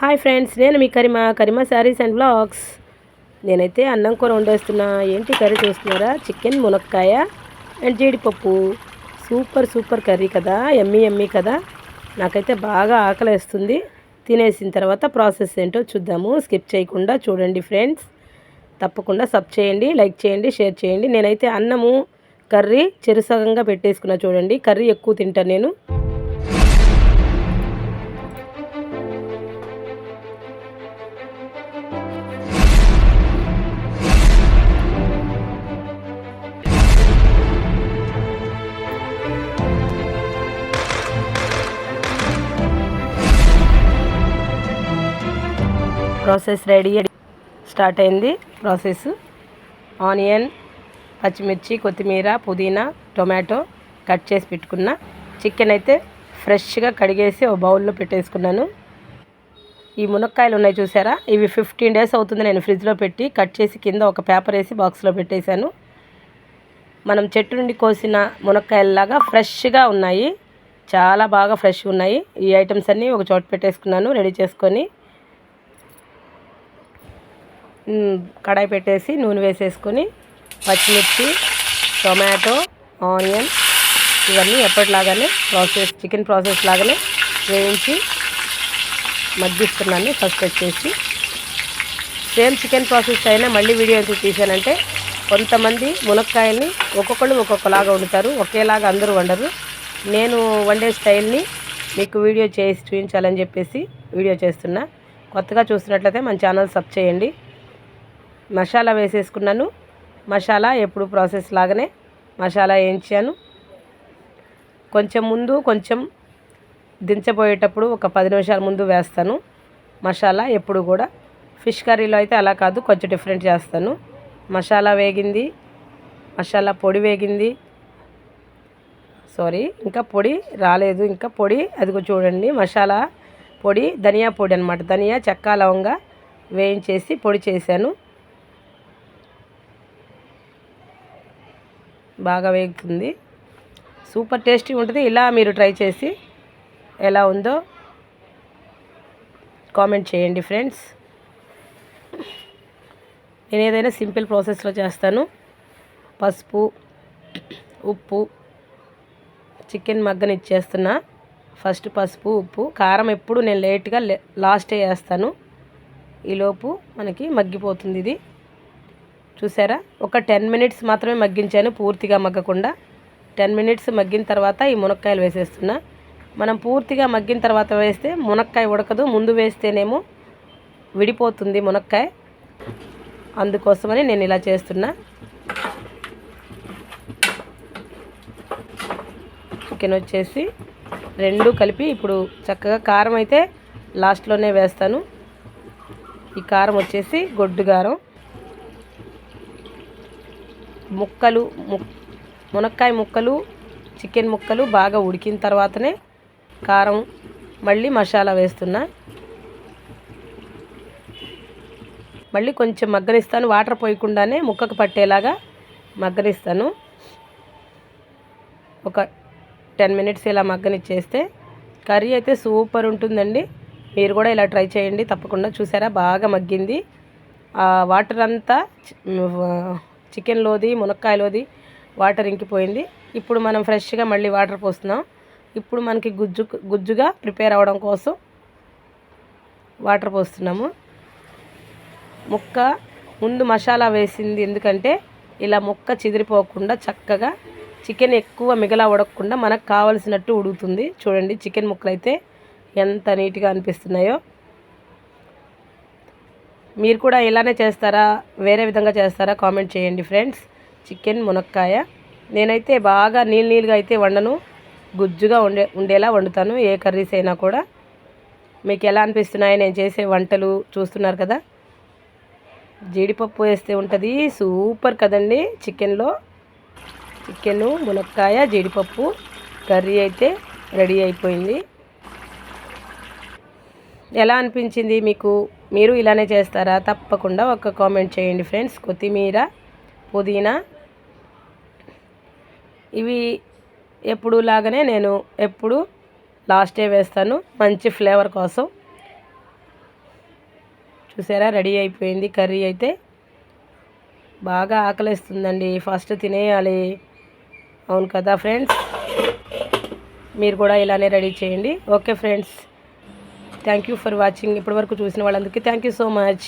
Hi friends నేను మీ Karima Karima saris and blogs నేనైతే అన్నం కూర వండేస్తున్నా. ఏంటి కర్రీ చూస్తున్నారా? చికెన్ మునక్కాయ అండ్ జీడిపప్పు. సూపర్ సూపర్ కర్రీ కదా ఎమ్మీ ఎమ్మీ కదా. నాకైతే బాగా ఆకలేస్తుంది. తినేసిన తర్వాత ప్రాసెస్ ఏంటో చూద్దాము. స్కిప్ చేయకుండా చూడండి ఫ్రెండ్స్ తప్పకుండా సబ్ చేయండి లైక్ చేయండి షేర్ చేయండి. నేనైతే అన్నము కర్రీ చెరుసగంగా పెట్టేసుకున్నా చూడండి. కర్రీ ఎక్కువ తింటాను నేను. ప్రాసెస్ రెడీ స్టార్ట్ అయింది ప్రాసెస్. ఆనియన్ పచ్చిమిర్చి కొత్తిమీర పుదీనా టొమాటో కట్ చేసి పెట్టుకున్న చికెన్ అయితే ఫ్రెష్గా కడిగేసి ఒక బౌల్లో పెట్టేసుకున్నాను. ఈ మునక్కాయలు ఉన్నాయి చూసారా? ఇవి ఫిఫ్టీన్ డేస్ అవుతుంది నేను ఫ్రిడ్జ్లో పెట్టి కట్ చేసి కింద ఒక పేపర్ వేసి బాక్స్లో పెట్టేశాను. మనం చెట్టు నుండి కోసిన మునక్కాయలలాగా ఫ్రెష్గా ఉన్నాయి. చాలా బాగా ఫ్రెష్ ఉన్నాయి. ఈ ఐటమ్స్ అన్నీ ఒక చోట పెట్టేసుకున్నాను రెడీ చేసుకొని కడాయి పెట్టేసి నూనె వేసేసుకొని పచ్చిమిర్చి టొమాటో ఆనియన్ ఇవన్నీ ఎప్పటిలాగానే ప్రాసెస్ చికెన్ ప్రాసెస్ లాగానే వేయించి మగ్గిస్తున్నాను ఫస్ట్ వచ్చేసి. సేమ్ చికెన్ ప్రాసెస్ అయినా మళ్ళీ వీడియో ఎందుకు తీసానంటే కొంతమంది మునక్కాయల్ని ఒక్కొక్కళ్ళు ఒక్కొక్కలాగా వండుతారు ఒకేలాగా అందరూ వండరు. నేను వండే స్టైల్ని మీకు వీడియో చేసి చూపించాలని చెప్పేసి వీడియో చేస్తున్నా. కొత్తగా చూసినట్లయితే మన ఛానల్ సబ్ చేయండి. మసాలా వేసేసుకున్నాను. మసాలా ఎప్పుడు ప్రాసెస్ లాగానే మసాలా వేయించాను. కొంచెం ముందు కొంచెం దించబోయేటప్పుడు ఒక పది నిమిషాల ముందు వేస్తాను. మసాలా ఎప్పుడు కూడా ఫిష్ కర్రీలో అయితే అలా కాదు కొంచెం డిఫరెంట్ చేస్తాను. మసాలా వేగింది మసాలా పొడి వేగింది. సారీ ఇంకా పొడి రాలేదు. ఇంకా పొడి అదిగో చూడండి మసాలా పొడి ధనియా పొడి అనమాట ధనియా చెక్క లవంగా వేయించేసి పొడి చేశాను. బాగా వేగుతుంది. సూపర్ టేస్టీ ఉంటుంది. ఇలా మీరు ట్రై చేసి ఎలా ఉందో కామెంట్ చేయండి ఫ్రెండ్స్. నేను ఏదైనా సింపుల్ ప్రాసెస్లో చేస్తాను. పసుపు ఉప్పు చికెన్ మగ్గని ఇచ్చేస్తున్నా. ఫస్ట్ పసుపు ఉప్పు కారం ఎప్పుడు నేను లేట్గా లాస్టే వేస్తాను. ఈలోపు మనకి మగ్గిపోతుంది ఇది. చూసారా? ఒక టెన్ మినిట్స్ మాత్రమే మగ్గించాను పూర్తిగా మగ్గకుండా. టెన్ మినిట్స్ మగ్గిన తర్వాత ఈ మునక్కాయలు వేసేస్తున్నా. మనం పూర్తిగా మగ్గిన తర్వాత వేస్తే మునక్కాయ ఉడకదు ముందు వేస్తేనేమో విడిపోతుంది మునక్కాయ. అందుకోసమని నేను ఇలా చేస్తున్నా. చికెన్ వచ్చేసి రెండు కలిపి ఇప్పుడు చక్కగా కారం అయితే లాస్ట్లోనే వేస్తాను. ఈ కారం వచ్చేసి గొడ్డు కారం. ముక్కలు మునక్కాయ ముక్కలు చికెన్ ముక్కలు బాగా ఉడికిన తర్వాతనే కారం మళ్ళీ మసాలా వేస్తున్నా. మళ్ళీ కొంచెం మగ్గనిస్తాను. వాటర్ పోయకుండానే ముక్కకు పట్టేలాగా మగ్గనిస్తాను. ఒక టెన్ మినిట్స్ ఇలా మగ్గనిచ్చేస్తే కర్రీ అయితే సూపర్ ఉంటుందండి. మీరు కూడా ఇలా ట్రై చేయండి. తప్పకుండా చూసారా? బాగా మగ్గింది. వాటర్ అంతా చికెన్లోది మునక్కాయలోది వాటర్ ఇంకిపోయింది. ఇప్పుడు మనం ఫ్రెష్గా మళ్ళీ వాటర్ పోస్తున్నాం. ఇప్పుడు మనకి గుజ్జు గుజ్జుగా ప్రిపేర్ అవ్వడం కోసం వాటర్ పోస్తున్నాము. ముక్క ముందు మసాలా వేసింది ఎందుకంటే ఇలా ముక్క చిదిరిపోకుండా చక్కగా చికెన్ ఎక్కువ మిగలా ఉడకకుండా మనకు కావలసినట్టు ఉడుకుతుంది. చూడండి చికెన్ ముక్కలు అయితే ఎంత నీట్గా అనిపిస్తున్నాయో. మీరు కూడా ఇలానే చేస్తారా? వేరే విధంగా చేస్తారా? కామెంట్ చేయండి ఫ్రెండ్స్. చికెన్ మునక్కాయ. నేనైతే బాగా నీళ్ళు నీళ్ళుగా అయితే వండను. గుజ్జుగా ఉండే ఉండేలా వండుతాను. ఏ కర్రీస్ అయినా కూడా. మీకు ఎలా అనిపిస్తున్నాయో నేను చేసే వంటలు చూస్తున్నారు కదా. జీడిపప్పు వేస్తే ఉంటుంది. సూపర్ కదండి చికెన్లో. చికెను మునక్కాయ జీడిపప్పు. కర్రీ అయితే రెడీ అయిపోయింది. ఎలా అనిపించింది మీకు? మీరు ఇలానే చేస్తారా? తప్పకుండా ఒక కామెంట్ చేయండి ఫ్రెండ్స్. కొత్తిమీర పుదీనా ఇవి ఎప్పుడు లాగానే నేను ఎప్పుడు లాస్టే వేస్తాను. మంచి ఫ్లేవర్ కోసం. చూసారా? రెడీ అయిపోయింది. కర్రీ అయితే బాగా ఆకలిస్తుందండి. ఫస్ట్ తినేయాలి. అవును కదా ఫ్రెండ్స్? మీరు కూడా ఇలానే రెడీ చేయండి. Okay friends. Thank you for watching ఇప్పటివరకు చూసిన వాళ్ళందరికీ థ్యాంక్ యూ సో మచ్